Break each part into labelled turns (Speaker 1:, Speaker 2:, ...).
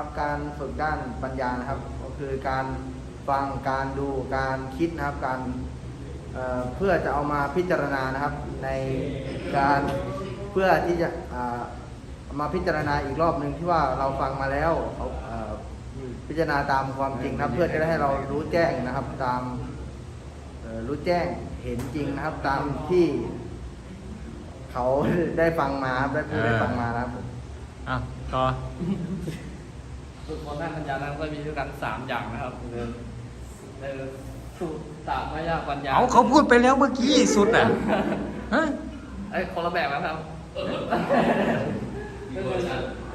Speaker 1: ครับการฝึกด้านปัญญานะครับ ก็คือการฟังการดูการคิดนะครับการเเพื่อจะเอามาพิจารณานะครับ ในการเพื่อที่จะาเอามาพิจารณาอีกรอบหนึ่งที่ว่าเราฟังมาแล้วเอาพิจารณาตามความจริงนะเพื่อจะได้ให้เรารู้แจ้งนะครับ ตามรู้แจ้งเห็นจริงนะครับ ตามที่เขาได้ฟังมาครับได้พูดได้ฟังมานะครับผม
Speaker 2: อะต่อ
Speaker 3: ฝึกฝนด้านปัญญานั้นก็มีด้วยกันสามอย่างนะครับเออเออสูตรตามมายาปัญญา
Speaker 2: เอาเขาพูดไปแล้วเมื่อกี้สุดอะฮะ
Speaker 3: ไอ้ยคนละแบบนะครับก็คือ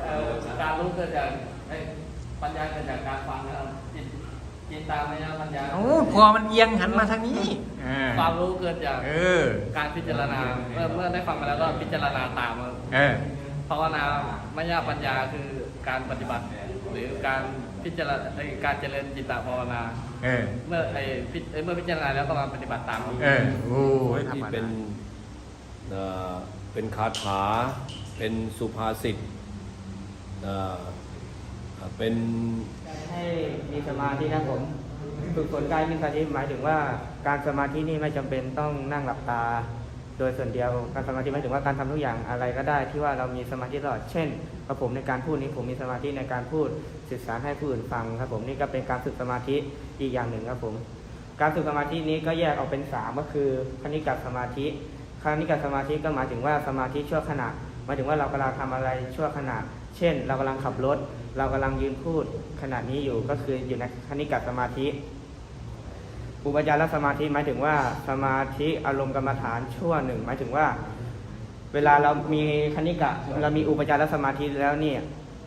Speaker 3: เอ่อการรู้เกิดจากไอ้ปัญญาเกิดจากการฟังนะครับจิตจิตตามมายาปัญญา
Speaker 2: โอ้พอมันเอียงหันมาทางนี้อ่า
Speaker 3: ความรู้เกิดจาก
Speaker 2: เออ
Speaker 3: การพิจารณาเมื่อเมื่อได้ฟังมาแล้วก็พิจารณาตามครับ
Speaker 2: เออ
Speaker 3: ภาวนามายาปัญญาคือการปฏิบัติ หรือการพิจารณาไอ้การเจริญจิตตภาวนา
Speaker 2: เออ
Speaker 3: เมื่อไอ้พิเอ้ยเมื่อพิจารณาแล้วก็มาปฏิบัติตามครับ
Speaker 2: เออ โอ้ยธร
Speaker 4: ที่
Speaker 2: รม
Speaker 4: เป็
Speaker 2: ดา
Speaker 4: นเอ่อเป็นคาถา เป็นสุภาษิตเอ่อเป็น
Speaker 5: ให้มีสมาธินะผมฝึกฝนกายมีสมาธิหมายถึงว่าการสมาธินี่ไม่จำเป็นต้องนั่งหลับตา โดยส่วนเดียวการสมาธิหมายถึงว่าการทำทุกอย่างอะไรก็ได้ที่ว่าเรามีสมาธิตลอดเช่นกระผมในการพูดนี้ผมมีสมาธิในการพูดสื่อสารให้ผู้อื่นฟังครับผมนี่ก็เป็นการฝึกสมาธิอีกอย่างหนึ่งครับผมการฝึกสมาธินี้ก็แยกออกเป็นสามก็คือคณิกะสมาธิคณิกะสมาธิก็หมายถึงว่าสมาธิชั่วขณะหมายถึงว่าเรากำลังทำอะไรชั่วขณะ เช่น เรากำลังขับรถ เรากำลังยืนพูดขณะนี้อยู่ก็คืออยู่ในคณิกะสมาธิ อุปจารสมาธิหมายถึงว่าสมาธิอารมณ์กรรมฐานชั่วหนึ่งหมายถึงว่า เวลาเรามีคณิกะเรามีอุปจารสมาธิแล้วเนี่ย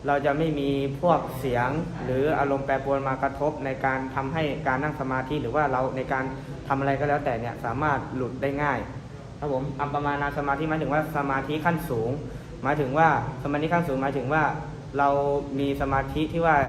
Speaker 5: เราจะไม่มีพวกเสียงหรืออารมณ์แปรปรวนมากระทบในการทำให้การนั่งสมาธิหรือว่าเราในการทำอะไรก็แล้วแต่เนี่ยสามารถหลุดได้ง่ายครับผมอัปปมานาสมาธิหมายถึงว่าสมาธิขั้นสูง หมายถึงว่าสมาธิขั้นสูงหมายถึงว่าเรามีสมาธิที่ว่า